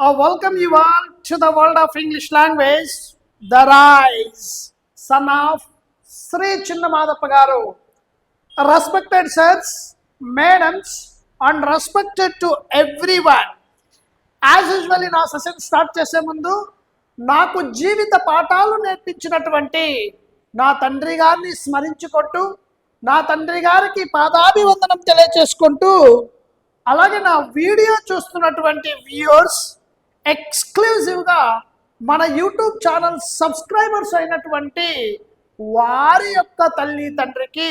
I welcome you all to the world of English language, the rise, son of Sri Chinnamadappe garu. Respected sirs, madams, and respected to everyone. As usual నా session start చేసే ముందు నాకు జీవిత పాఠాలు నేర్పించినటువంటి నా తండ్రి గారిని స్మరించుకుంటూ నా తండ్రి గారికి పాదాభివందనం తెలియచేసుకుంటూ అలాగే నా వీడియో చూస్తున్నటువంటి వ్యూవర్స్ ఎక్స్క్లూజివ్గా మన యూట్యూబ్ ఛానల్ సబ్స్క్రైబర్స్ అయినటువంటి వారి యొక్క తల్లి తండ్రికి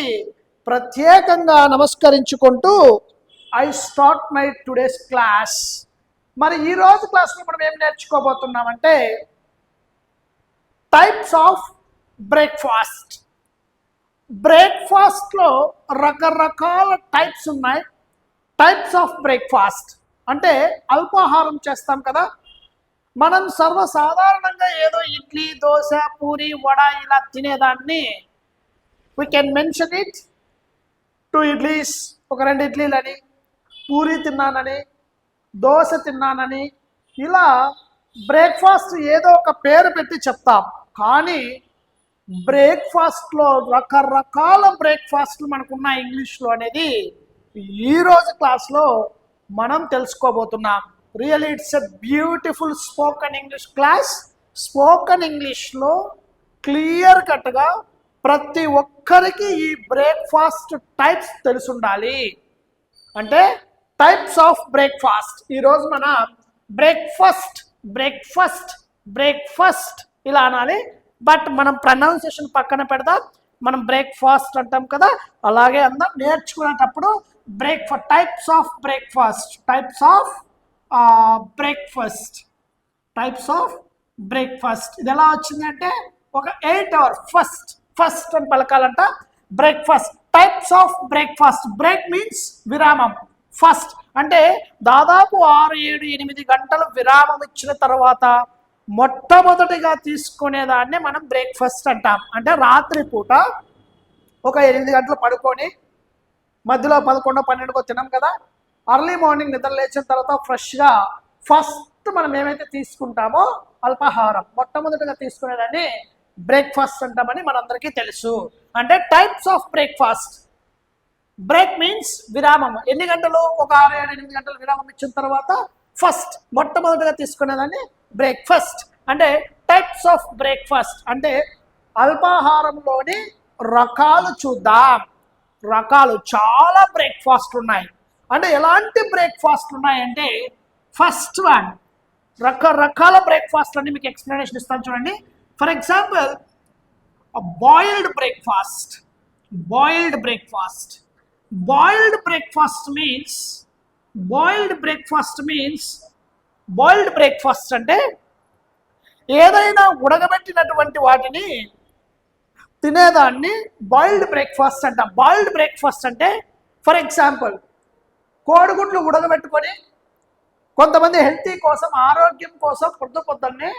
ప్రత్యేకంగా నమస్కరించుకుంటూ I start my today's class మరి ఈ రోజు క్లాస్లో మనం ఏం నేర్చుకోబోతున్నామంటే టైప్స్ ఆఫ్ బ్రేక్ఫాస్ట్ బ్రేక్ఫాస్ట్లో రకరకాల టైప్స్ ఉన్నాయి. టైప్స్ ఆఫ్ బ్రేక్ఫాస్ట్ అంటే అల్పాహారం చేస్తాం కదా మనం సర్వసాధారణంగా ఏదో ఇడ్లీ దోశ పూరి వడ ఇలా తినేదాన్ని. We can mention it two idlis ఒక రెండు ఇడ్లీలని పూరి తిన్నానని దోశ తిన్నానని ఇలా బ్రేక్ఫాస్ట్ ఏదో ఒక పేరు పెట్టి చెప్తాం. కానీ బ్రేక్ఫాస్ట్లో రకరకాల బ్రేక్ఫాస్ట్లు మనకున్న ఇంగ్లీష్లో అనేది ఈరోజు క్లాస్లో మనం తెలుసుకోబోతున్నాం. Really it's a beautiful spoken English class spoken ఇంగ్లీష్లో క్లియర్ కట్గా ప్రతి ఒక్కరికి ఈ బ్రేక్ఫాస్ట్ టైప్స్ తెలుసుండాలి. అంటే టైప్స్ ఆఫ్ బ్రేక్ఫాస్ట్ ఈరోజు మన బ్రేక్ఫాస్ట్ బ్రేక్ఫాస్ట్ బ్రేక్ఫాస్ట్ ఇలా అనాలి. బట్ మనం ప్రొనౌన్సియేషన్ పక్కన పెడదాం. మనం బ్రేక్ఫాస్ట్ అంటాం కదా అలాగే అందాం నేర్చుకునేటప్పుడు breakfast types of breakfast types of breakfast types of breakfast ఇది ఎలా వచ్చిందంటే ఒక ఎయిట్ అవర్ ఫస్ట్ ఫస్ట్ అని పలకాలంట. Breakfast types of breakfast break means విరామం. ఫస్ట్ అంటే దాదాపు ఆరు ఏడు ఎనిమిది గంటలు విరామం ఇచ్చిన తర్వాత మొట్టమొదటిగా తీసుకునేదాన్ని మనం బ్రేక్ఫాస్ట్ అంటాం. అంటే రాత్రి పూట ఒక ఎనిమిది గంటలు పడుకొని మధ్యలో పదకొండో పన్నెండుకో తినాం కదా. అర్లీ మార్నింగ్ నిద్ర లేచిన తర్వాత ఫ్రెష్గా ఫస్ట్ మనం ఏమైతే తీసుకుంటామో అల్పాహారం. మొట్టమొదటిగా తీసుకునేదాన్ని బ్రేక్ఫాస్ట్ అంటామని మనందరికీ తెలుసు. అంటే types of breakfast break means విరామం. ఎన్ని గంటలు? ఒక ఆరు ఏడు ఎనిమిది గంటలు విరామం ఇచ్చిన తర్వాత ఫస్ట్ మొట్టమొదటిగా తీసుకునేదాన్ని బ్రేక్ఫాస్ట్ అంటే టైప్స్ ఆఫ్ బ్రేక్ఫాస్ట్ అంటే అల్పాహారంలోని రకాలు చూద్దాం. రకాలు చాలా బ్రేక్ఫాస్ట్ ఉన్నాయి. అంటే ఎలాంటి బ్రేక్ఫాస్ట్లు ఉన్నాయంటే ఫస్ట్ వన్ రకరకాల బ్రేక్ఫాస్ట్ అన్ని మీకు ఎక్స్ప్లెనేషన్ ఇస్తాను చూడండి. For example boiled breakfast boiled breakfast boiled breakfast means boiled breakfast means boiled breakfast అంటే ఏదైనా ఉడకబెట్టినటువంటి వాటిని తినేదాన్ని బాయిల్డ్ బ్రేక్ఫాస్ట్ అంటాం. బాయిల్డ్ బ్రేక్ఫాస్ట్ అంటే ఫర్ ఎగ్జాంపుల్ కోడిగుడ్లు ఉడకబెట్టుకొని కొంతమంది హెల్తీ కోసం ఆరోగ్యం కోసం పొద్దు పొద్దున్నే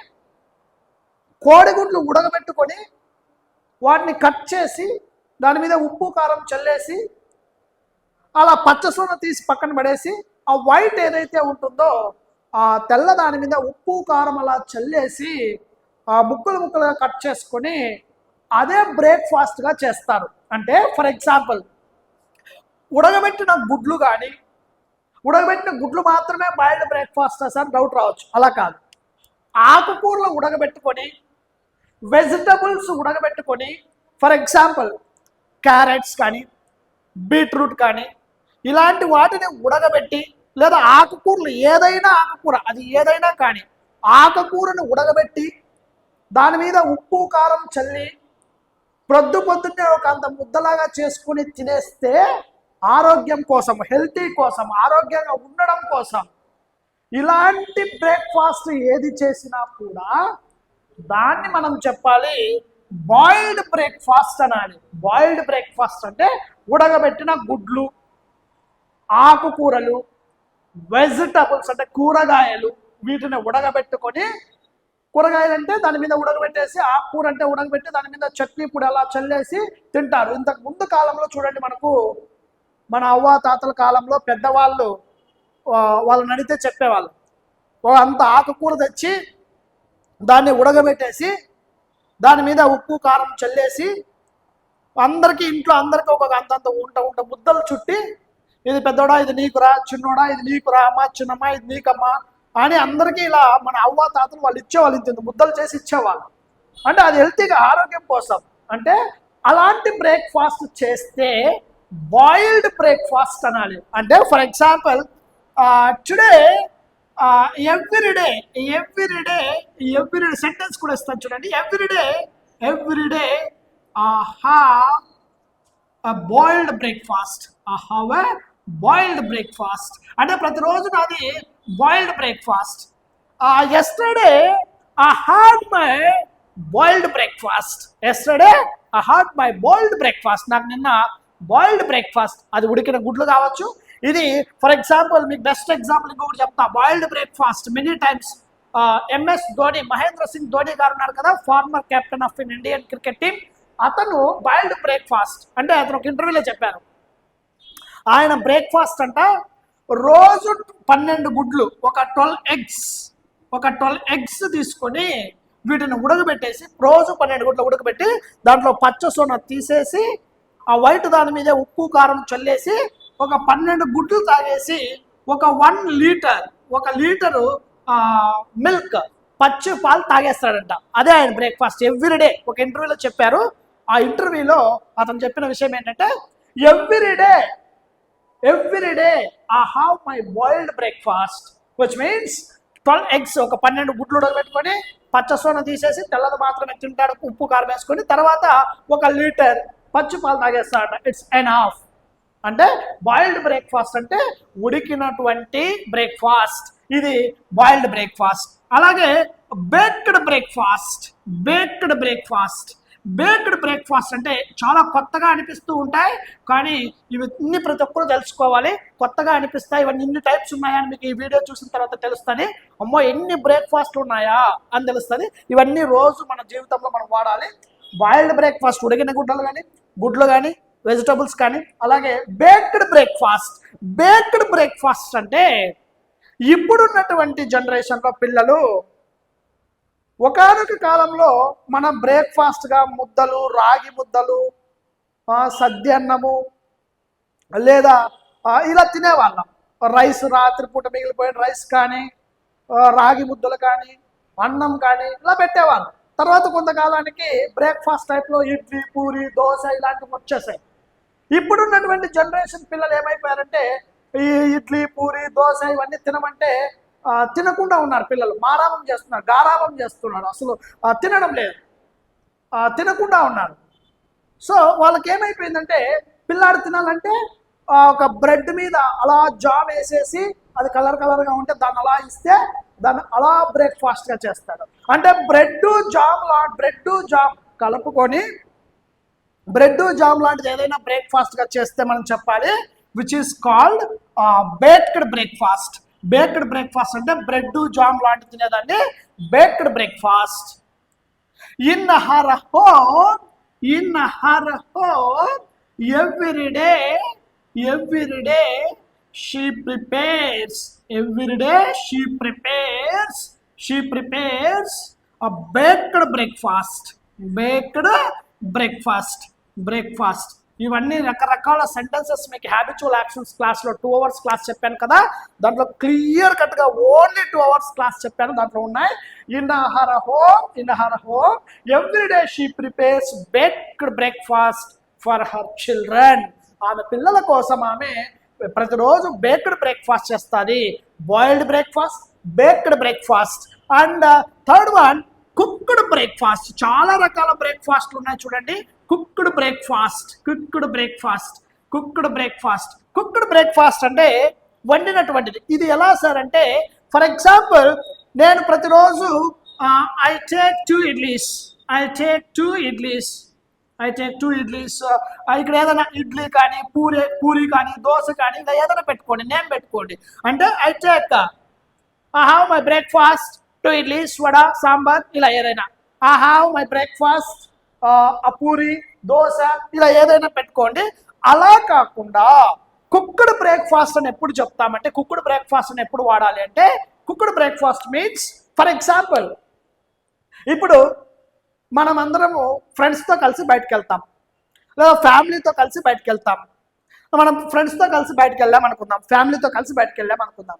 కోడిగుడ్లు ఉడకబెట్టుకొని వాటిని కట్ చేసి దాని మీద ఉప్పు కారం చల్లేసి అలా పచ్చసూన తీసి పక్కన పడేసి ఆ వైట్ ఏదైతే ఉంటుందో ఆ తెల్ల దాని మీద ఉప్పు కారం అలా చల్లేసి ఆ ముక్కలు ముక్కలుగా కట్ చేసుకొని అదే బ్రేక్ఫాస్ట్గా చేస్తారు. అంటే ఫర్ ఎగ్జాంపుల్ ఉడకబెట్టిన గుడ్లు కానీ ఉడకబెట్టిన గుడ్లు మాత్రమే బాయిల్డ్ బ్రేక్ఫాస్ట్ సార్ డౌట్ రావచ్చు. అలా కాదు. ఆకుకూరలు ఉడకబెట్టుకొని వెజిటబుల్స్ ఉడకబెట్టుకొని ఫర్ ఎగ్జాంపుల్ క్యారెట్స్ కానీ బీట్రూట్ కానీ ఇలాంటి వాటిని ఉడకబెట్టి లేదా ఆకుకూరలు ఏదైనా ఆకుకూర అది ఏదైనా కానీ ఆకుకూరను ఉడకబెట్టి దాని మీద ఉప్పు కారం చల్లి ప్రొద్దు పొద్దున్నే ఒక అంత ముద్దలాగా చేసుకుని తినేస్తే ఆరోగ్యం కోసం హెల్తీ కోసం ఆరోగ్యంగా ఉండడం కోసం ఇలాంటి బ్రేక్ఫాస్ట్ ఏది చేసినా కూడా దాన్ని మనం చెప్పాలి బాయిల్డ్ బ్రేక్ఫాస్ట్ అనాలి. బాయిల్డ్ బ్రేక్ఫాస్ట్ అంటే ఉడకబెట్టిన గుడ్లు ఆకుకూరలు వెజిటబుల్స్ అంటే కూరగాయలు వీటిని ఉడకబెట్టుకొని కూరగాయలు అంటే దాని మీద ఉడకబెట్టేసి ఆకుకూర అంటే ఉడకబెట్టి దాని మీద చట్నీ పొడి అలా చల్లేసి తింటారు. ఇంతకు ముందు కాలంలో చూడండి మనకు మన అవ్వ తాతల కాలంలో పెద్దవాళ్ళు వాళ్ళని అడిగితే చెప్పేవాళ్ళు. అంత ఆకుకూర తెచ్చి దాన్ని ఉడకబెట్టేసి దాని మీద ఉప్పు కారం చల్లేసి అందరికీ ఇంట్లో అందరికీ ఒక అంతంత ఉంట ఉంట ముద్దలు చుట్టి ఇది పెద్దోడా ఇది నీకురా చిన్నోడా ఇది నీకురా అమ్మ చిన్నమ్మ ఇది నీకమ్మా అని అందరికీ ఇలా మన అవ్వ తాతలు వాళ్ళు ఇచ్చేవాళ్ళు ఇంత ముద్దలు చేసి ఇచ్చేవాళ్ళు. అంటే అది హెల్తీగా ఆరోగ్యం కోసం. అంటే అలాంటి బ్రేక్ఫాస్ట్ చేస్తే బాయిల్డ్ బ్రేక్ఫాస్ట్ అనాలి. అంటే for example today everyday everyday everyday sentence కూడా ఇస్తాను చూడండి. Everyday everyday have boiled breakfast have a boiled breakfast అంటే ప్రతిరోజు నాది boiled breakfast yesterday I had my boiled breakfast yesterday I had my boiled breakfast నాకు నిన్న బాయిల్డ్ బ్రేక్ఫాస్ట్ అది ఉడికిన గుడ్లు కావచ్చు. ఇది ఫర్ ఎగ్జాంపుల్ మీకు బెస్ట్ ఎగ్జాంపుల్ ఇంకొకటి చెప్తా. Boiled breakfast many times MS Dhoni Mahendra Singh Dhoni గారు ఉన్నారు కదా former captain of in Indian cricket team అతను బాయిల్డ్ బ్రేక్ఫాస్ట్ అంటే అతను ఒక ఇంటర్వ్యూలో చెప్పారు. ఆయన బ్రేక్ఫాస్ట్ అంట రోజు పన్నెండు గుడ్లు ఒక ట్వెల్వ్ ఎగ్స్ ఒక ట్వెల్వ్ ఎగ్స్ తీసుకొని వీటిని ఉడకబెట్టేసి రోజు పన్నెండు గుడ్లు ఉడకబెట్టి దాంట్లో పచ్చ సోన తీసేసి ఆ వైట్ దాని మీద ఉప్పు కారం చల్లేసి ఒక పన్నెండు గుడ్లు తాగేసి ఒక వన్ లీటర్ ఒక లీటరు మిల్క్ పచ్చి పాలు తాగేస్తాడంట. అదే ఆయన బ్రేక్ఫాస్ట్ ఎవ్రీడే ఒక ఇంటర్వ్యూలో చెప్పారు. ఆ ఇంటర్వ్యూలో అతను చెప్పిన విషయం ఏంటంటే everyday everyday I have my boiled breakfast which means twelve eggs ఒక పన్నెండు గుడ్లు ఉడకబెట్టుకొని పచ్చ సోన తీసేసి తెల్లది మాత్రమే తింటాడు ఉప్పు కారం వేసుకొని తర్వాత ఒక లీటర్ పచ్చి పాలు తాగేస్తాడు ఇట్స్ ఎన్ ఆఫ్ అంటే బాయిల్డ్ బ్రేక్ఫాస్ట్ అంటే ఉడికినటువంటి బ్రేక్ఫాస్ట్ ఇది బాయిల్డ్ బ్రేక్ఫాస్ట్ అలాగే baked breakfast baked breakfast baked breakfast అంటే చాలా కొత్తగా అనిపిస్తూ ఉంటాయి కానీ ఇవి ఇన్ని ప్రతి ఒక్కరు తెలుసుకోవాలి. కొత్తగా అనిపిస్తాయి ఇవన్నీ ఇన్ని టైప్స్ ఉన్నాయని మీకు ఈ వీడియో చూసిన తర్వాత తెలుస్తుంది. అమ్మో ఎన్ని బ్రేక్ఫాస్ట్లు ఉన్నాయా అని తెలుస్తుంది. ఇవన్నీ రోజు మన జీవితంలో మనం వాడాలి. బాయిల్డ్ బ్రేక్ఫాస్ట్ ఉడికిన గుడ్డలు కానీ గుడ్లు కానీ వెజిటబుల్స్ కానీ అలాగే బేక్డ్ బ్రేక్ఫాస్ట్. బేక్డ్ బ్రేక్ఫాస్ట్ అంటే ఇప్పుడున్నటువంటి జనరేషన్లో పిల్లలు ఒకనొక కాలంలో మనం బ్రేక్ఫాస్ట్గా ముద్దలు రాగి ముద్దలు సద్యన్నము లేదా ఇలా తినేవాళ్ళం. రైస్ రాత్రిపూట మిగిలిపోయిన రైస్ కానీ రాగి ముద్దలు కానీ అన్నం కానీ ఇలా పెట్టేవాళ్ళం. తర్వాత కొంతకాలానికి బ్రేక్ఫాస్ట్ టైప్లో ఇడ్లీ పూరి దోశ ఇలాంటివి వచ్చేసాయి. ఇప్పుడున్నటువంటి జనరేషన్ పిల్లలు ఏమైపోయారంటే ఈ ఇడ్లీ పూరి దోశ ఇవన్నీ తినమంటే తినకుండా ఉన్నారు పిల్లలు. మారామం చేస్తున్నారు గారాబం చేస్తున్నారు. అసలు తినడం లేదు. తినకుండా ఉన్నారు. సో వాళ్ళకి ఏమైపోయిందంటే పిల్లాడు తినాలంటే ఒక బ్రెడ్ మీద అలా జామ్ వేసేసి అది కలర్ కలర్గా ఉంటే దాన్ని అలా ఇస్తే దాన్ని అలా బ్రేక్ఫాస్ట్గా చేస్తాడు. అంటే బ్రెడ్ జామ్ లా బ్రెడ్ జామ్ కలుపుకొని బ్రెడ్ జామ్ లాంటిది ఏదైనా బ్రేక్ఫాస్ట్గా చేస్తే మనం చెప్పాలి which is called baked breakfast baked breakfast అంటే బ్రెడ్ జామ్ లాంటిది తినేదాన్ని baked breakfast in her home in her home every day every day she prepares every day she prepares she prepares a baked breakfast baked breakfast breakfast ఇవన్నీ రకరకాల sentences మీకు habitual actions క్లాస్లో two hours class చెప్పాను కదా. దాంట్లో clear కట్గా only two hours class చెప్పాను. దాంట్లో ఉన్నాయి. In her home in her home every day she prepares baked breakfast for her children ఆమె పిల్లల కోసం ఆమె ప్రతిరోజు బేక్డ్ బ్రేక్ఫాస్ట్ చేస్తుంది. Boiled breakfast baked breakfast and uh, third one cooked breakfast. చాలా రకాల బ్రేక్ఫాస్ట్లు ఉన్నాయి చూడండి. Cooked breakfast cooked breakfast cooked breakfast. Cooked breakfast అంటే వండినటువంటిది. ఇది ఎలా సార్ అంటే ఫర్ ఎగ్జాంపుల్ నేను ప్రతిరోజు I take two idlis I take two idlis I take two idlis. ఇక్కడ ఏదైనా ఇడ్లీ కానీ పూరి పూరి కానీ దోశ కానీ ఇలా ఏదైనా పెట్టుకోండి నేను పెట్టుకోండి. అంటే I take I have my breakfast two idlis vada sambar ఇలా ఏదైనా. ఐ హ్యావ్ మై బ్రేక్ఫాస్ట్ ఆ పూరి దోశ ఇలా ఏదైనా పెట్టుకోండి. అలా కాకుండా కుక్కుడు బ్రేక్ఫాస్ట్ అని ఎప్పుడు చెప్తామంటే కుక్కుడు బ్రేక్ఫాస్ట్ అని ఎప్పుడు వాడాలి అంటే కుక్కుడు బ్రేక్ఫాస్ట్ మీన్స్ ఫర్ ఎగ్జాంపుల్ ఇప్పుడు మనం అందరము ఫ్రెండ్స్తో కలిసి బయటకు వెళ్తాం లేదా ఫ్యామిలీతో కలిసి బయటకు వెళ్తాం మనం ఫ్రెండ్స్తో కలిసి బయటకు వెళ్ళాం అనుకుందాం. ఫ్యామిలీతో కలిసి బయటకు వెళ్ళాం అనుకుందాం.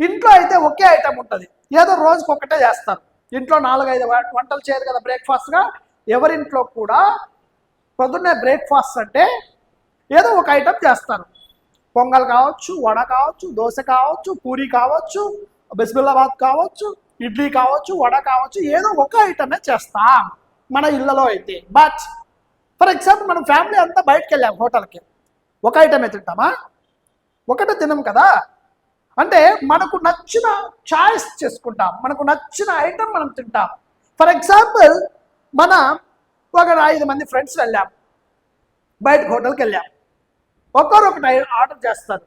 ఇంట్లో అయితే ఒకే ఐటమ్ ఉంటుంది. ఏదో రోజుకి ఒకటే చేస్తారు. ఇంట్లో నాలుగైదు వంటలు చేయరు కదా బ్రేక్ఫాస్ట్గా ఎవరింట్లో కూడా పొద్దున్నే బ్రేక్ఫాస్ట్ అంటే ఏదో ఒక ఐటెం చేస్తారు. పొంగల్ కావచ్చు వడ కావచ్చు దోశ కావచ్చు పూరి కావచ్చు బిస్మిల్లాబాద్ కావచ్చు ఇడ్లీ కావచ్చు వడ కావచ్చు ఏదో ఒక ఐటమే చేస్తాం మన ఇళ్ళలో అయితే. బట్ ఫర్ ఎగ్జాంపుల్ మనం ఫ్యామిలీ అంతా బయటకు వెళ్ళాం హోటల్కి. ఒక ఐటమే తింటామా? ఒకటే తినం కదా. అంటే మనకు నచ్చిన చాయిస్ చేసుకుంటాం. మనకు నచ్చిన ఐటమ్ మనం తింటాం. ఫర్ ఎగ్జాంపుల్ మన ఒక ఐదు మంది ఫ్రెండ్స్ వెళ్ళాం. బయట హోటల్కి వెళ్ళాం. ఒక్కొరొకటి ఆర్డర్ చేస్తారు.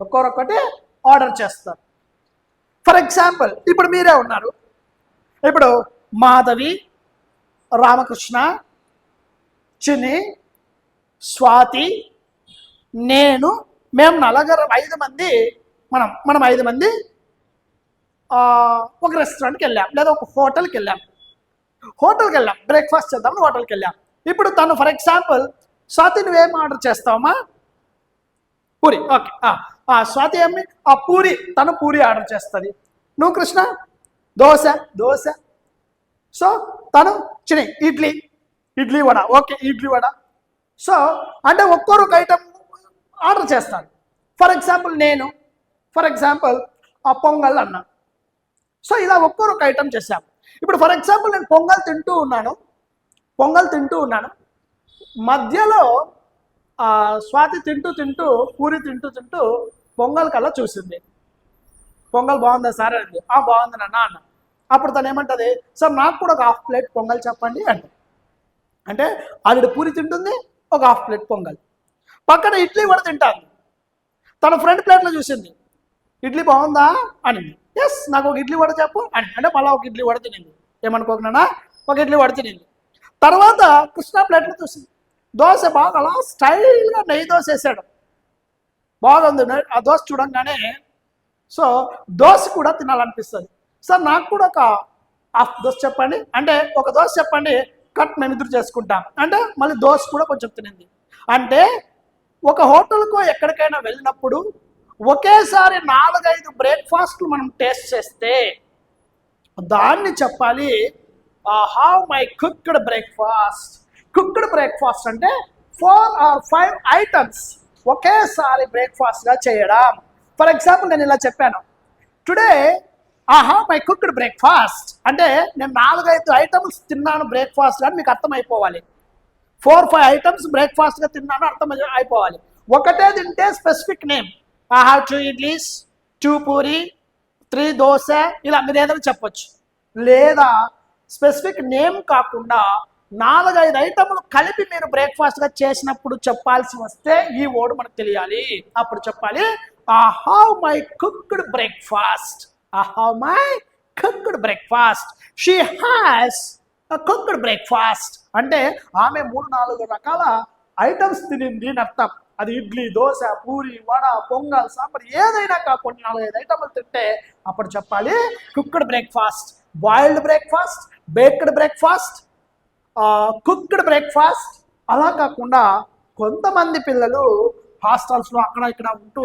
ఒక్కొరొకటి ఆర్డర్ చేస్తారు. ఫర్ ఎగ్జాంపుల్ ఇప్పుడు మీరే ఉన్నారు. ఇప్పుడు మాధవి రామకృష్ణ చిని స్వాతి నేను మేము నలగరం ఐదు మంది మనం మనం ఐదు మంది ఒక రెస్టారెంట్కి వెళ్ళాం లేదా ఒక హోటల్కి వెళ్ళాం. హోటల్కి వెళ్ళాం బ్రేక్ఫాస్ట్ చేద్దామని హోటల్కి వెళ్ళాం. ఇప్పుడు తను ఫర్ ఎగ్జాంపుల్ స్వాతి నువ్వేం ఆర్డర్ చేస్తావమ్మా? పూరి ఓకే ఆ స్వాతి అమ్మి ఆ పూరి తన పూరి ఆర్డర్ చేస్తుంది. నువ్వు కృష్ణ? దోశ దోశ. సో తను చిని ఇడ్లీ ఇడ్లీ వడ. ఓకే ఇడ్లీ వడ. సో అంటే ఒక్కొక్క ఐటమ్ ఆర్డర్ చేస్తాను ఫర్ ఎగ్జాంపుల్ నేను ఫర్ ఎగ్జాంపుల్ ఆ పొంగల్ అన్నా. సో ఇలా ఒక్కొక్క ఐటమ్ చేశాం ఇప్పుడు ఫర్ ఎగ్జాంపుల్ నేను పొంగల్ తింటూ ఉన్నాను. పొంగల్ తింటూ ఉన్నాను. మధ్యలో స్వాతి తింటూ తింటూ పూరి తింటూ తింటూ పొంగల్ కల్లా చూసింది. పొంగల్ బాగుందా సార్ అంది. ఆ బాగుంది నాన్న అన్న. అప్పుడు తను ఏమంటుంది సార్ నాకు కూడా ఒక హాఫ్ ప్లేట్ పొంగల్ చెప్పండి అంట అంటే ఆవిడ పూరి తింటుంది ఒక హాఫ్ ప్లేట్ పొంగల్. పక్కన ఇడ్లీ కూడా తింటాను తన ఫ్రంట్ ప్లేట్లో చూసింది. ఇడ్లీ బాగుందా? అని ఎస్ నాకు ఒక ఇడ్లీ వడ చెప్పు అని అంటే మళ్ళీ ఒక ఇడ్లీ వడ తినింది. ఏమనుకోకున్నా ఒక ఇడ్లీ వడ తినింది. తర్వాత కృష్ణ ప్లేట్లో చూసింది. దోశ బాగా అలా స్టైల్గా నెయ్యి దోశ వేసాడు బాగుంది ఆ దోశ చూడంగానే సో దోశ కూడా తినాలనిపిస్తుంది. సార్ నాకు కూడా ఒక హాఫ్ దోశ చెప్పండి. అంటే ఒక దోశ చెప్పండి కట్ మేము ఇద్దరు చేసుకుంటాం. అంటే మళ్ళీ దోశ కూడా కొంచెం తినింది. అంటే ఒక హోటల్కు ఎక్కడికైనా వెళ్ళినప్పుడు ఒకేసారి నాలుగైదు బ్రేక్ఫాస్ట్లు మనం టేస్ట్ చేస్తే దాన్ని చెప్పాలి have my cooked breakfast. Cooked breakfast అంటే ఫోర్ ఆర్ ఫైవ్ ఐటమ్స్ ఒకేసారి బ్రేక్ఫాస్ట్గా చేయడం. ఫర్ ఎగ్జాంపుల్ నేను ఇలా చెప్పాను. టుడే ఆహా మై కుక్డ్ బ్రేక్ఫాస్ట్. అంటే నేను నాలుగైదు ఐటమ్స్ తిన్నాను బ్రేక్ఫాస్ట్ అని మీకు అర్థమైపోవాలి. ఫోర్ ఫైవ్ ఐటమ్స్ బ్రేక్ఫాస్ట్గా తిన్నాను అర్థం అయిపోవాలి ఒకటే తింటే specific name. I have two idlis two puri three dosa ఇలా మీరు ఏదైనా చెప్పొచ్చు. లేదా స్పెసిఫిక్ నేమ్ కాకుండా నాలుగైదు ఐటమ్లు కలిపి మీరు బ్రేక్ఫాస్ట్గా చేసినప్పుడు చెప్పాల్సి వస్తే ఈ ఓడు మనకు తెలియాలి. అప్పుడు చెప్పాలి I have my cooked breakfast I have my cooked breakfast she has cooked breakfast అంటే ఆమె మూడు నాలుగు రకాల ఐటమ్స్ తినింది అని అర్థం. అది ఇడ్లీ దోశ పూరి వడ పొంగల్ సాంబార్ ఏదైనా కాకుండా నాలుగైదు ఐటమ్లు తింటే అప్పుడు చెప్పాలి cooked breakfast boiled breakfast baked breakfast cooked breakfast అలా కాకుండా కొంతమంది పిల్లలు హాస్టల్స్లో అక్కడ ఇక్కడ ఉంటూ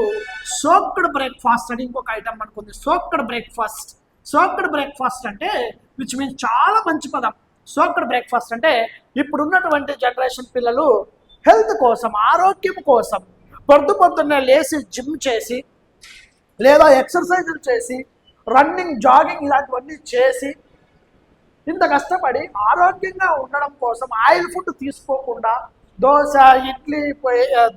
సోక్డ్ బ్రేక్ఫాస్ట్ అని ఇంకొక ఐటమ్ అనుకుంది. సోక్డ్ బ్రేక్ఫాస్ట్ సోక్డ్ బ్రేక్ఫాస్ట్ అంటే విచ్ మీన్స్ చాలా మంచి పదం. సోక్డ్ బ్రేక్ఫాస్ట్ అంటే ఇప్పుడున్నటువంటి జనరేషన్ పిల్లలు హెల్త్ కోసం ఆరోగ్యం కోసం పొద్దు పొద్దున్నే లేచి జిమ్ చేసి లేదా ఎక్సర్సైజులు చేసి రన్నింగ్ జాగింగ్ ఇలాంటివన్నీ చేసి ఇంత కష్టపడి ఆరోగ్యంగా ఉండడం కోసం ఆయిల్ ఫుడ్ తీసుకోకుండా దోశ ఇడ్లీ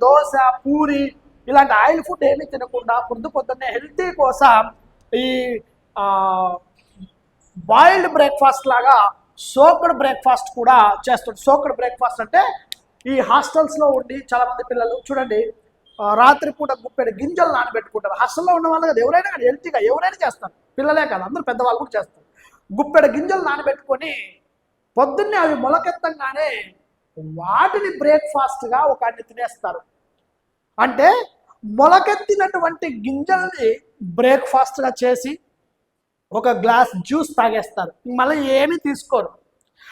దోశ పూరి ఇలాంటి ఆయిల్ ఫుడ్ ఏమీ తినకుండా పొద్దు పొద్దున్నే హెల్తీ కోసం ఈ బాయిల్డ్ బ్రేక్ఫాస్ట్ లాగా సోక్డ్ బ్రేక్ఫాస్ట్ కూడా చేస్తుంది సోక్డ్ బ్రేక్ఫాస్ట్ అంటే ఈ హాస్టల్స్లో ఉండి చాలామంది పిల్లలు చూడండి రాత్రిపూట గుప్పెడు గింజలు నానబెట్టుకుంటారు. హాస్టల్లో ఉన్న వాళ్ళు కదా ఎవరైనా కానీ హెల్తీగా ఎవరైనా చేస్తారు. పిల్లలే కాదు అందరూ పెద్దవాళ్ళు కూడా చేస్తారు. గుప్పెడ గింజలు నానబెట్టుకొని పొద్దున్నే అవి మొలకెత్తంగానే వాటిని బ్రేక్ఫాస్ట్గా ఒక అన్ని తినేస్తారు. అంటే మొలకెత్తినటువంటి గింజల్ని బ్రేక్ఫాస్ట్గా చేసి ఒక గ్లాస్ జ్యూస్ తాగేస్తారు. మళ్ళీ ఏమీ తీసుకోరు.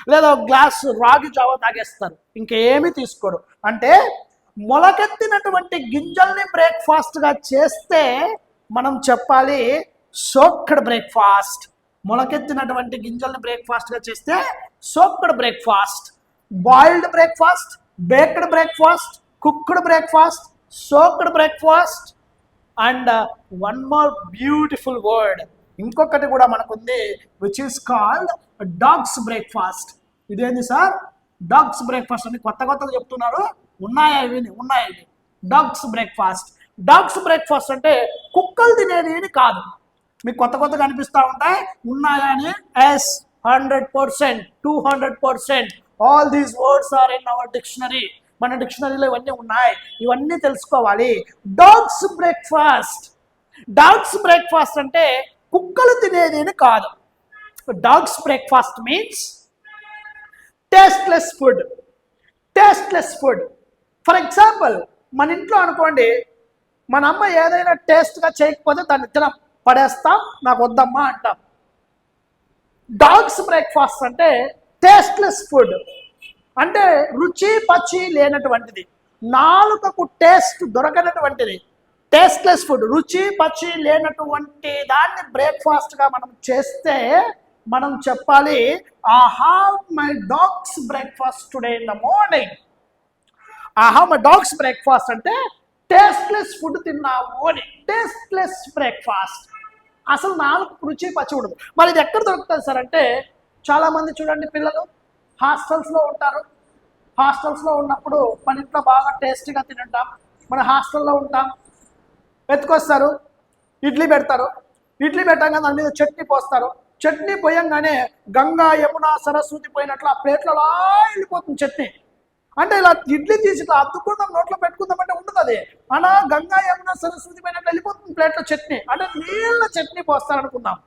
లేదా ఒక గ్లాస్ రాగి జావ తాగేస్తారు. ఇంకేమీ తీసుకోరు. అంటే మొలకెత్తినటువంటి గింజల్ని బ్రేక్ఫాస్ట్గా చేస్తే మనం చెప్పాలి సోక్డ్ బ్రేక్ఫాస్ట్. మొలకెత్తినటువంటి గింజల్ని బ్రేక్ఫాస్ట్గా చేస్తే soaked breakfast boiled breakfast baked breakfast cooked breakfast soaked breakfast and one more beautiful word ఇంకొకటి కూడా మనకుంది which is called dog's breakfast ఇదేంది సార్? డాగ్స్ బ్రేక్ఫాస్ట్ అని కొత్త కొత్తగా చెప్తున్నారు. ఉన్నాయా ఇవి? ఉన్నాయా ఇవి? డాగ్స్ బ్రేక్ఫాస్ట్ డాగ్స్ బ్రేక్ఫాస్ట్ అంటే కుక్కలు తినేది కాదు. మీకు కొత్త కొత్తగా అనిపిస్తూ ఉంటాయి. ఉన్నాయా అని? Yes hundred percent two hundred percent all these words are in our dictionary మన డిక్షనరీలో ఇవన్నీ ఉన్నాయి. ఇవన్నీ తెలుసుకోవాలి. డాగ్స్ బ్రేక్ఫాస్ట్ డాగ్స్ బ్రేక్ఫాస్ట్ అంటే కుక్కలు తినేది అని కాదు. Dog's breakfast means tasteless food tasteless food for example మన ఇంట్లో అనుకోండి మన అమ్మ ఏదైనా టేస్ట్గా చేయకపోతే దాన్ని తిన. పడేస్తాం నాకు వద్దమ్మా అంటాం. డాగ్స్ బ్రేక్ఫాస్ట్ అంటే టేస్ట్లెస్ ఫుడ్. అంటే రుచి పచ్చి లేనటువంటిది. నాలుకకు టేస్ట్ దొరకనటువంటిది. టేస్ట్లెస్ ఫుడ్ రుచి పచ్చి లేనటువంటి దాన్ని బ్రేక్ఫాస్ట్గా మనం చేస్తే మనం చెప్పాలి I have my dog's breakfast today in the morning. I have my dog's breakfast అంటే టేస్ట్లెస్ ఫుడ్ తిన్నావు అని. Tasteless breakfast. అసలు నాలుగు రుచి పచ్చి ఉండదు. మరి ఇది ఎక్కడ దొరుకుతుంది సార్ అంటే చాలామంది చూడండి పిల్లలు హాస్టల్స్లో ఉంటారు. హాస్టల్స్లో ఉన్నప్పుడు మన ఇంట్లో బాగా టేస్టీగా తింటాం మన హాస్టల్లో ఉంటాం. వెతుకొస్తారు ఇడ్లీ పెడతారు. ఇడ్లీ పెట్టంగా దాని మీద చట్నీ పోస్తారు. చట్నీ పోయంగానే గంగా యమున సరస్వతి పోయినట్లు ఆ ప్లేట్లో అలా వెళ్ళిపోతుంది చట్నీ. అంటే ఇలా ఇడ్లీ తీసి ఇట్లా అద్దుకుందాం నోట్లో పెట్టుకుందాం అంటే ఉండదు అది. అలా గంగా యమున సరస్వతి పైన వెళ్ళిపోతుంది ప్లేట్లో చట్నీ. అంటే నీళ్ళ చట్నీ పోస్తారు అనుకుందాం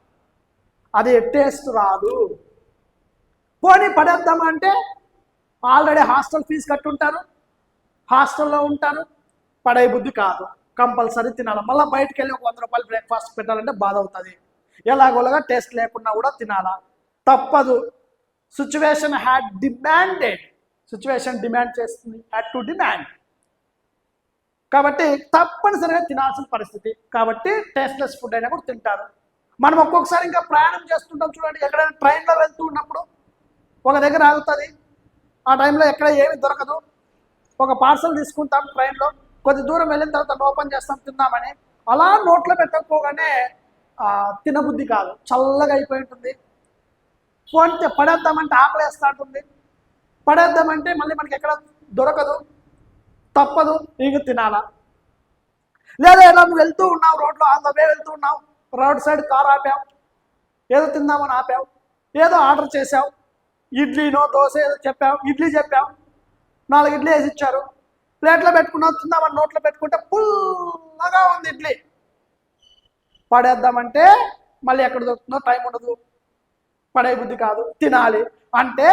అది టేస్ట్ రాదు. పోనీ పడేద్దామా అంటే ఆల్రెడీ హాస్టల్ ఫీజు కట్టుంటారు హాస్టల్లో ఉంటారు పడే బుద్ధి కాదు. కంపల్సరీ తినాలి. మళ్ళీ బయటకు వెళ్ళి ఒక వంద రూపాయలు బ్రేక్ఫాస్ట్ పెట్టాలంటే బాధ అవుతుంది ఎలాగోలాగా టేస్ట్ లేకుండా కూడా తినాలా. తప్పదు. Situation had demanded situation demand చేస్తుంది హ్యాడ్ టు డిమాండ్. కాబట్టి తప్పనిసరిగా తినాల్సిన పరిస్థితి. కాబట్టి టేస్ట్లెస్ ఫుడ్ అయినా కూడా తింటారు. మనం ఒక్కొక్కసారి ఇంకా ప్రయాణం చేస్తుంటాం చూడండి ఎక్కడైనా ట్రైన్లో వెళ్తూ ఉన్నప్పుడు ఒక దగ్గర ఆగుతుంది. ఆ టైంలో ఎక్కడ ఏమి దొరకదు. ఒక పార్సల్ తీసుకుంటాం ట్రైన్లో కొద్ది దూరం వెళ్ళిన తర్వాత ఓపెన్ చేస్తాం తిందామని. అలా నోట్లో పెట్టకపోగానే తినబుద్ధి కాదు. చల్లగా అయిపోయి ఉంటుంది. పోంటే పడేద్దామంటే ఆకలేస్తూ ఉంటుంది. పడేద్దామంటే మళ్ళీ మనకి ఎక్కడ దొరకదు తప్పదు ఇక తినాలా? లేదా ఏదో నువ్వు వెళ్తూ ఉన్నావు రోడ్లో ఆన్ ద వే వెళ్తూ ఉన్నావు రోడ్ సైడ్ కార్ ఆపావు ఏదో తిందామని ఆపావు ఏదో ఆర్డర్ చేసావు ఇడ్లీనో దోశ ఏదో చెప్పావు ఇడ్లీ చెప్పావు నాలుగు ఇడ్లీ వేసి ఇచ్చారు ప్లేట్లో పెట్టుకున్నావు తిందామని నోట్లో పెట్టుకుంటే పుల్లగా ఉంది ఇడ్లీ. పడేద్దామంటే మళ్ళీ ఎక్కడ దొరుకుతుందో టైం ఉండదు. పడే బుద్ధి కాదు తినాలి. అంటే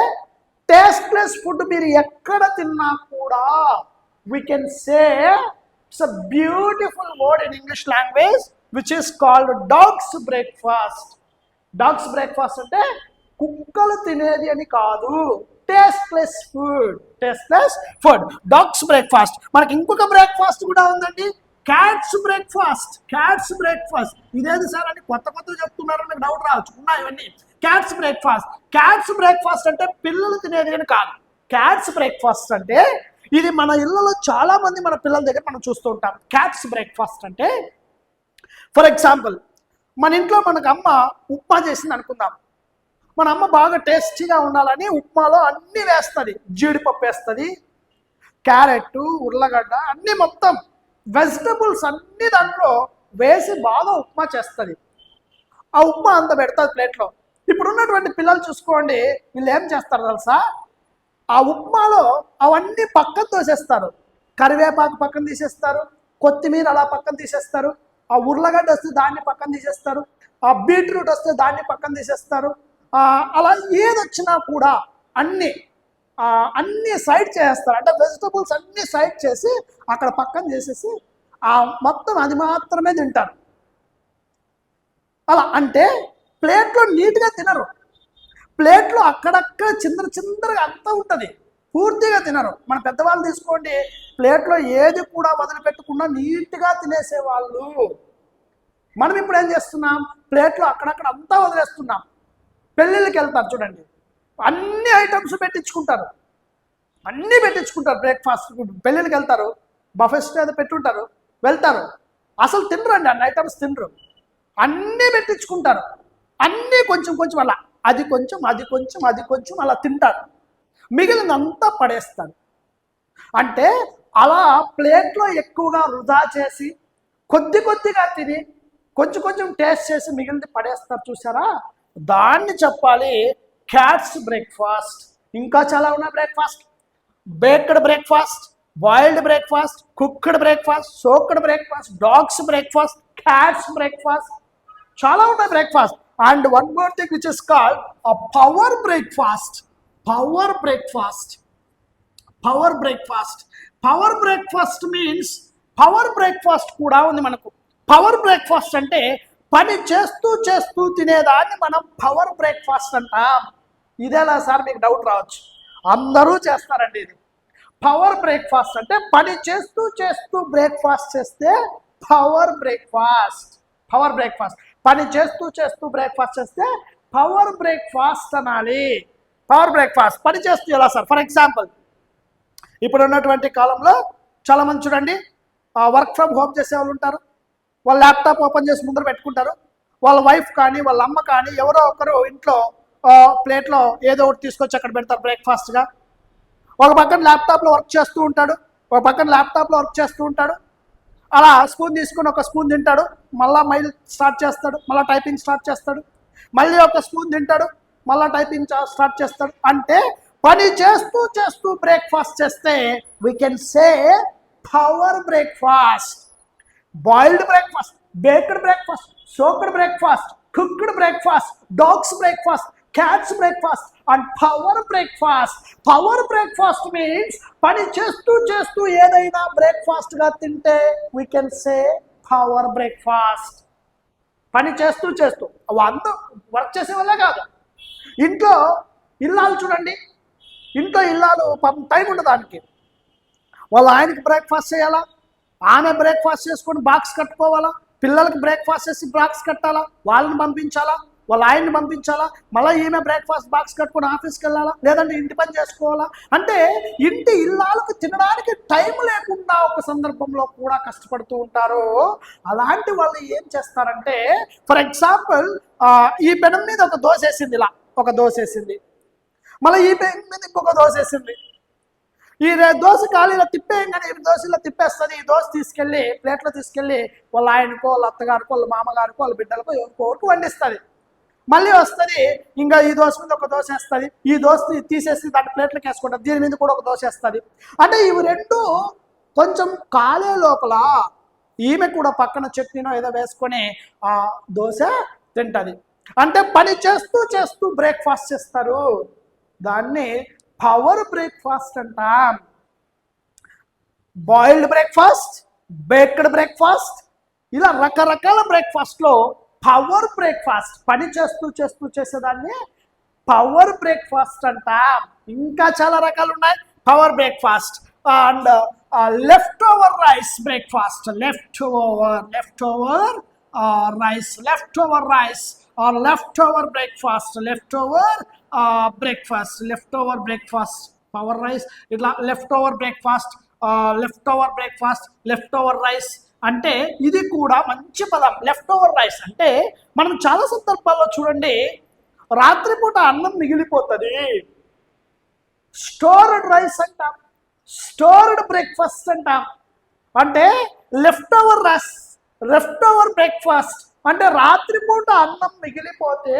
టేస్ట్లెస్ ఫుడ్ మీరు ఎక్కడ తిన్నా కూడా we can say it's a beautiful word in English language which is called dog's breakfast dog's breakfast అంటే కుక్కలు తినేది అని కాదు tasteless food tasteless food dog's breakfast మనకి ఇంకొక బ్రేక్ఫాస్ట్ కూడా ఉందండి. క్యాట్స్ బ్రేక్ఫాస్ట్ క్యాట్స్ బ్రేక్ఫాస్ట్ ఇదేది సార్ అని కొత్త కొత్త చెప్తున్నారు నాకు డౌట్ రావచ్చు. ఉన్నాయి ఇవన్నీ. క్యాట్స్ బ్రేక్ఫాస్ట్ క్యాట్స్ బ్రేక్ఫాస్ట్ అంటే పిల్లలు తినేది అని కాదు. క్యాట్స్ బ్రేక్ఫాస్ట్ అంటే ఇది మన ఇళ్ళలో చాలా మంది మన పిల్లల దగ్గర మనం చూస్తూ ఉంటాం. క్యాట్స్ బ్రేక్ఫాస్ట్ అంటే ఫర్ ఎగ్జాంపుల్ మన ఇంట్లో మనకు అమ్మ ఉప్మా చేసింది అనుకుందాం. మన అమ్మ బాగా టేస్టీగా ఉండాలని ఉప్మాలో అన్నీ వేస్తుంది. జీడిపప్పు వేస్తుంది. క్యారెట్ ఉర్లగడ్డ అన్నీ మొత్తం. వెజిటబుల్స్ అన్ని దాంట్లో వేసి బాగా ఉప్మా చేస్తుంది. ఆ ఉప్మా అంత పెడతాది ప్లేట్లో. ఇప్పుడున్నటువంటి పిల్లలు చూసుకోండి వీళ్ళు ఏం చేస్తారు తెలుసా? ఆ ఉప్మాలో అవన్నీ పక్కన తోసేస్తారు. కరివేపాకు పక్కన తీసేస్తారు కొత్తిమీర అలా పక్కన తీసేస్తారు ఆ ఉర్లగడ్డ వస్తే దాన్ని పక్కన తీసేస్తారు ఆ బీట్రూట్ వస్తే దాన్ని పక్కన తీసేస్తారు అలా ఏదొచ్చినా కూడా అన్నీ అన్ని సైడ్ చేస్తారు. అంటే వెజిటబుల్స్ అన్ని సైడ్ చేసి అక్కడ పక్కన చేసేసి ఆ మొత్తం అది మాత్రమే తింటారు. అలా అంటే ప్లేట్లో నీట్గా తినరు. ప్లేట్లో అక్కడక్కడ చిందర చిందరగా అంతా ఉంటుంది. పూర్తిగా తినరు. మన పెద్దవాళ్ళు తీసుకోండి. ప్లేట్లో ఏది కూడా వదిలిపెట్టకుండా నీట్గా తినేసేవాళ్ళు. మనం ఇప్పుడు ఏం చేస్తున్నాం? ప్లేట్లో అక్కడక్కడ అంతా వదిలేస్తున్నాం. పెళ్ళిళ్ళకి వెళ్తారు చూడండి. అన్ని ఐటమ్స్ పెట్టించుకుంటారు. అన్నీ పెట్టించుకుంటారు. బ్రేక్ఫాస్ట్ పెళ్ళిళ్ళకి వెళ్తారు. బఫెస్ట్ ఏదో పెట్టుంటారు. వెళ్తారు. అసలు తినరండి అన్ని ఐటమ్స్ తినరు. అన్నీ పెట్టించుకుంటారు. అన్నీ కొంచెం కొంచెం అలా అది కొంచెం అది కొంచెం అది కొంచెం అలా తింటారు. మిగిలినంతా పడేస్తారు. అంటే అలా ప్లేట్లో ఎక్కువగా వృధా చేసి కొద్ది కొద్దిగా తిని కొంచెం కొంచెం టేస్ట్ చేసి మిగిలింది పడేస్తారు చూసారా? దాన్ని చెప్పాలి క్యాట్స్ బ్రేక్ఫాస్ట్ ఇంకా చాలా ఉన్నాయి breakfast baked breakfast boiled breakfast cooked breakfast soaked breakfast dogs breakfast cats breakfast చాలా ఉన్నాయి breakfast and one more thing which is called a power breakfast power breakfast power breakfast power breakfast means power breakfast కూడా ఉంది మనకు. Power breakfast అంటే పని చేస్తూ చేస్తూ తినేదాన్ని మనం పవర్ బ్రేక్ఫాస్ట్ అంటాం. ఇదేలా సార్ మీకు డౌట్ రావచ్చు. అందరూ చేస్తారండి ఇది. పవర్ బ్రేక్ఫాస్ట్ అంటే పని చేస్తూ చేస్తూ బ్రేక్ఫాస్ట్ చేస్తే పవర్ బ్రేక్ఫాస్ట్ పవర్ బ్రేక్ఫాస్ట్ పని చేస్తూ చేస్తూ బ్రేక్ఫాస్ట్ చేస్తే పవర్ బ్రేక్ఫాస్ట్ అనాలి. పవర్ బ్రేక్ఫాస్ట్ పని చేస్తూ ఎలా సార్? ఫర్ ఎగ్జాంపుల్ ఇప్పుడు ఉన్నటువంటి కాలంలో చాలా మంది చూడండి వర్క్ ఫ్రమ్ హోమ్ చేసే వాళ్ళు ఉంటారు. వాళ్ళ ల్యాప్టాప్ ఓపెన్ చేసి ముందర పెట్టుకుంటారు. వాళ్ళ వైఫ్ కానీ వాళ్ళ అమ్మ కానీ ఎవరో ఒకరు ఇంట్లో ప్లేట్లో ఏదో ఒకటి తీసుకొచ్చి అక్కడ పెడతారు బ్రేక్ఫాస్ట్గా. ఒక పక్కన ల్యాప్టాప్లో వర్క్ చేస్తూ ఉంటాడు. ఒక పక్కన ల్యాప్టాప్లో వర్క్ చేస్తూ ఉంటాడు. అలా స్పూన్ తీసుకుని ఒక స్పూన్ తింటాడు. మళ్ళా మైల్ స్టార్ట్ చేస్తాడు. మళ్ళీ టైపింగ్ స్టార్ట్ చేస్తాడు. మళ్ళీ ఒక స్పూన్ తింటాడు. మళ్ళీ టైపింగ్ స్టార్ట్ చేస్తాడు. అంటే పని చేస్తూ చేస్తూ బ్రేక్ఫాస్ట్ చేస్తే we can say power breakfast boiled breakfast baked breakfast soaked breakfast cooked breakfast dogs breakfast cats breakfast and power breakfast power breakfast means పని చేస్తూ చేస్తూ ఏదైనా బ్రేక్ఫాస్ట్గా తింటే we can say power breakfast పని చేస్తూ చేస్తూ. అందరూ వర్క్ చేసే వాళ్ళే కాదు. ఇంట్లో ఇల్లాలు చూడండి. ఇంట్లో ఇల్లాలు పాపం టైం ఉండదు దానికి. వాళ్ళ ఆయనకి బ్రేక్ఫాస్ట్ చేయాలా? ఆమె బ్రేక్ఫాస్ట్ చేసుకొని బాక్స్ కట్టుకోవాలా? పిల్లలకి బ్రేక్ఫాస్ట్ చేసి బాక్స్ కట్టాలా? వాళ్ళని పంపించాలా? వాళ్ళ ఆయన్ని పంపించాలా? మళ్ళీ ఈమె బ్రేక్ఫాస్ట్ బాక్స్ కట్టుకొని ఆఫీస్కి వెళ్ళాలా లేదంటే ఇంటి పని చేసుకోవాలా? అంటే ఇంటి ఇల్లాలకు తినడానికి టైం లేకుండా ఒక సందర్భంలో కూడా కష్టపడుతూ ఉంటారు. అలాంటి వాళ్ళు ఏం చేస్తారంటే ఫర్ ఎగ్జాంపుల్ ఈ పెనం మీద ఒక దోశ వేసింది ఇలా ఒక దోశ వేసింది. మళ్ళీ ఈ పెనం మీద ఇంకొక దోశ వేసింది. ఈ రే- దోశ ఖాళీలో తిప్పేయంగానే ఈ దోశలో తిప్పేస్తుంది. ఈ దోశ తీసుకెళ్ళి ప్లేట్లో తీసుకెళ్ళి వాళ్ళ ఆయనకో వాళ్ళ అత్తగారికో వాళ్ళ మామగారికో వాళ్ళ బిడ్డలకో ఎవరికో వండిస్తుంది. మళ్ళీ వస్తుంది ఇంకా ఈ దోశ మీద ఒక దోశ వేస్తుంది ఈ దోశ తీసేసి దాని ప్లేట్లకు వేసుకుంటారు దీని మీద కూడా ఒక దోశ వేస్తుంది. అంటే ఇవి రెండు కొంచెం కాలే లోపల ఈమె కూడా పక్కన చట్నీనో ఏదో వేసుకొని ఆ దోశ తింటది. అంటే పని చేస్తూ చేస్తూ బ్రేక్ఫాస్ట్ చేస్తారు. దాన్ని పవర్ బ్రేక్ఫాస్ట్ అంటాం. బాయిల్డ్ బ్రేక్ఫాస్ట్ బేక్డ్ బ్రేక్ఫాస్ట్ ఇలా రకరకాల బ్రేక్ఫాస్ట్లో పవర్ బ్రేక్ఫాస్ట్ పని చేస్తూ చేస్తూ చేసేదాన్ని. పవర్ బ్రేక్ఫాస్ట్ అంట. ఇంకా చాలా రకాలు ఉన్నాయి. Power breakfast and leftover rice breakfast leftover leftover rice leftover rice or leftover breakfast leftover breakfast leftover breakfast power rice ఇట్లా leftover breakfast leftover breakfast leftover rice అంటే ఇది కూడా మంచి పదం లెఫ్ట్ ఓవర్ రైస్ అంటే మనం చాలా సందర్భాల్లో చూడండి రాత్రిపూట అన్నం మిగిలిపోతుంది. స్టోర్డ్ రైస్ అంటాం స్టోర్డ్ బ్రేక్ఫాస్ట్ అంటాం. అంటే leftover rice leftover breakfast అంటే రాత్రిపూట అన్నం మిగిలిపోతే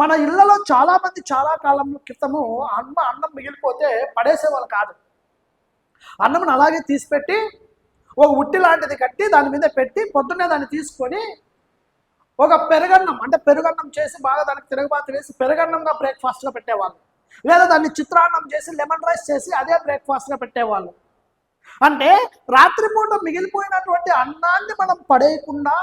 మన ఇళ్ళలో చాలా మంది చాలా కాలం క్రితము అన్న అన్నం మిగిలిపోతే పడేసేవాళ్ళు కాదు. అన్నం అలాగే తీసిపెట్టి ఒక ఉట్టి లాంటిది కట్టి దాని మీద పెట్టి పొద్దున్నే దాన్ని తీసుకొని ఒక పెరుగన్నం అంటే పెరుగన్నం చేసి బాగా దానికి తిరగబాత వేసి పెరుగన్నంగా బ్రేక్ఫాస్ట్గా పెట్టేవాళ్ళు. లేదా దాన్ని చిత్రాన్నం చేసి లెమన్ రైస్ చేసి అదే బ్రేక్ఫాస్ట్గా పెట్టేవాళ్ళు. అంటే రాత్రిపూట మిగిలిపోయినటువంటి అన్నాన్ని మనం పడేయకుండా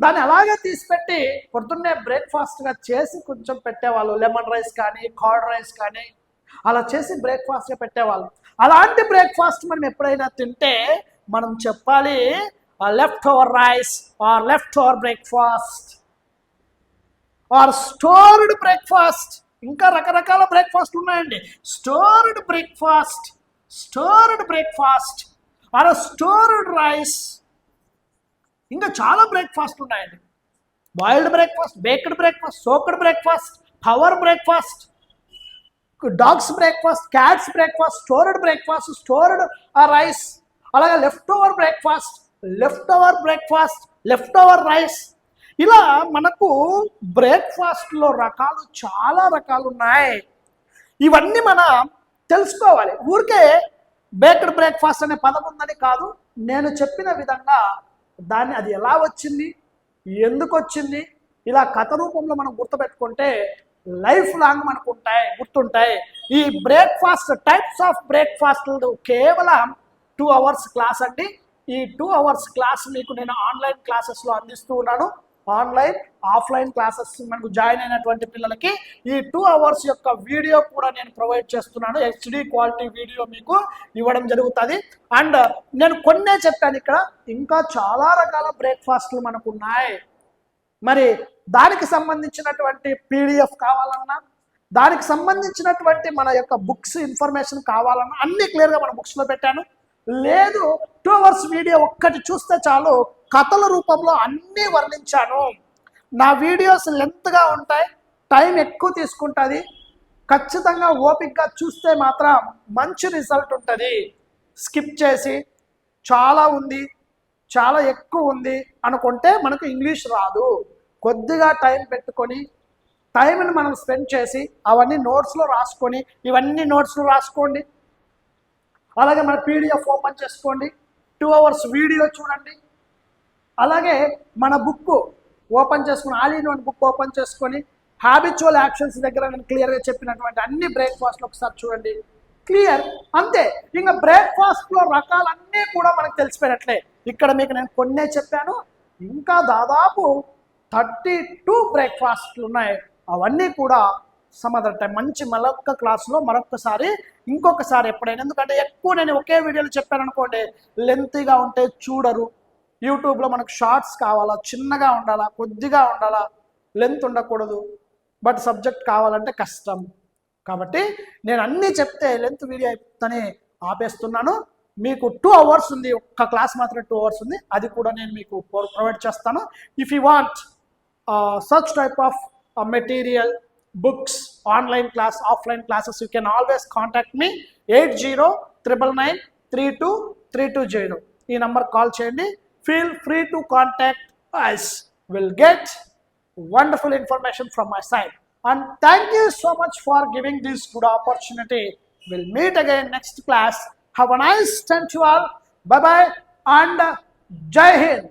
దాన్ని అలాగే తీసిపెట్టి పొద్దున్నే బ్రేక్ఫాస్ట్గా చేసి కొంచెం పెట్టేవాళ్ళు. లెమన్ రైస్ కానీ కార్డ్ రైస్ కానీ అలా చేసి బ్రేక్ఫాస్ట్గా పెట్టేవాళ్ళు. అలాంటి బ్రేక్ఫాస్ట్ మనం ఎప్పుడైనా తింటే మనం చెప్పాలి leftover rice or leftover breakfast or stored breakfast ఇంకా రకరకాల బ్రేక్ఫాస్ట్ ఉన్నాయండి. Stored breakfast stored breakfast or stored rice ఇంకా చాలా బ్రేక్ఫాస్ట్ ఉన్నాయండి. Boiled breakfast baked breakfast soaked breakfast power breakfast dogs breakfast cats breakfast stored breakfast stored rice అలాగే leftover breakfast leftover breakfast leftover rice ఇలా మనకు బ్రేక్ఫాస్ట్లో రకాలు చాలా రకాలు ఉన్నాయి. ఇవన్నీ మనం తెలుసుకోవాలి. ఊరికే బేక్డ్ బ్రేక్ఫాస్ట్ అనే పదం ఉందని కాదు నేను చెప్పిన విధంగా దాన్ని అది ఎలా వచ్చింది ఎందుకు వచ్చింది ఇలా కథ రూపంలో మనం గుర్తుపెట్టుకుంటే లైఫ్ లాంగ్ మనకు ఉంటాయి గుర్తుంటాయి. ఈ బ్రేక్ఫాస్ట్ టైప్స్ ఆఫ్ బ్రేక్ఫాస్ట్ కేవలం టూ అవర్స్ క్లాస్ అండి. ఈ టూ అవర్స్ క్లాస్ మీకు నేను ఆన్లైన్ క్లాసెస్లో అందిస్తూ ఉన్నాను. ఆన్లైన్ ఆఫ్లైన్ క్లాసెస్ మనకు జాయిన్ అయినటువంటి పిల్లలకి ఈ టూ అవర్స్ యొక్క వీడియో కూడా నేను ప్రొవైడ్ చేస్తున్నాను. హెచ్డి క్వాలిటీ వీడియో మీకు ఇవ్వడం జరుగుతుంది. అండ్ నేను కొన్నే చెప్పాను ఇక్కడ. ఇంకా చాలా రకాల బ్రేక్ఫాస్ట్లు మనకు ఉన్నాయి. మరి దానికి సంబంధించినటువంటి పీడిఎఫ్ కావాలన్నా దానికి సంబంధించినటువంటి మన యొక్క బుక్స్ ఇన్ఫర్మేషన్ కావాలన్నా అన్ని క్లియర్గా మన బుక్స్లో పెట్టాను. లేదు టూ అవర్స్ వీడియో ఒక్కటి చూస్తే చాలు కథల రూపంలో అన్నీ వర్ణించాను. నా వీడియోస్ లెంత్గా ఉంటాయి టైం ఎక్కువ తీసుకుంటుంది. ఖచ్చితంగా ఓపిక్గా చూస్తే మాత్రం మంచి రిజల్ట్ ఉంటుంది. స్కిప్ చేసి చాలా ఉంది చాలా ఎక్కువ ఉంది అనుకుంటే మనకు ఇంగ్లీష్ రాదు. కొద్దిగా టైం పెట్టుకొని టైంని మనం స్పెండ్ చేసి అవన్నీ నోట్స్లో రాసుకొని ఇవన్నీ నోట్స్లో రాసుకోండి. అలాగే మన పీడిఎఫ్ ఓపెన్ చేసుకోండి. టూ అవర్స్ వీడియో చూడండి. అలాగే మన బుక్ ఓపెన్ చేసుకుని all in one book open చేసుకొని హ్యాబిచువల్ యాక్షన్స్ దగ్గర నేను క్లియర్గా చెప్పినటువంటి అన్ని బ్రేక్ఫాస్ట్లు ఒకసారి చూడండి. క్లియర్ అంతే. ఇంకా బ్రేక్ఫాస్ట్లో రకాలన్నీ కూడా మనకు తెలిసిపోయినట్లే. ఇక్కడ మీకు నేను కొన్నే చెప్పాను. ఇంకా దాదాపు థర్టీ టూ బ్రేక్ఫాస్ట్లు ఉన్నాయి. అవన్నీ కూడా సమ్ మంచి మరొక్క క్లాస్లో మరొకసారి ఇంకొకసారి ఎప్పుడైనా. ఎందుకంటే ఎక్కువ నేను ఒకే వీడియోలో చెప్పాను అనుకోండి లెంతీగా ఉంటే చూడరు. యూట్యూబ్లో మనకు షార్ట్స్ కావాలా చిన్నగా ఉండాలా కొద్దిగా ఉండాలా లెంత్ ఉండకూడదు. బట్ సబ్జెక్ట్ కావాలంటే కష్టం. కాబట్టి నేను అన్నీ చెప్తే లెంత్ వీడియో అయిపోతేనే ఆపేస్తున్నాను. మీకు టూ అవర్స్ ఉంది ఒక్క క్లాస్ మాత్రం టూ అవర్స్ ఉంది. అది కూడా నేను మీకు ప్రొవైడ్ చేస్తాను. If you want such type of material books Online class offline classes you can always contact me eight zero triple nine three two three two zero ఈ నంబర్ కాల్ చేయండి feel free to contact ice will get wonderful information from my side. And thank you so much for giving this good opportunity. We'll meet again next class. Have a nice time to all. Bye bye and Jai Hind.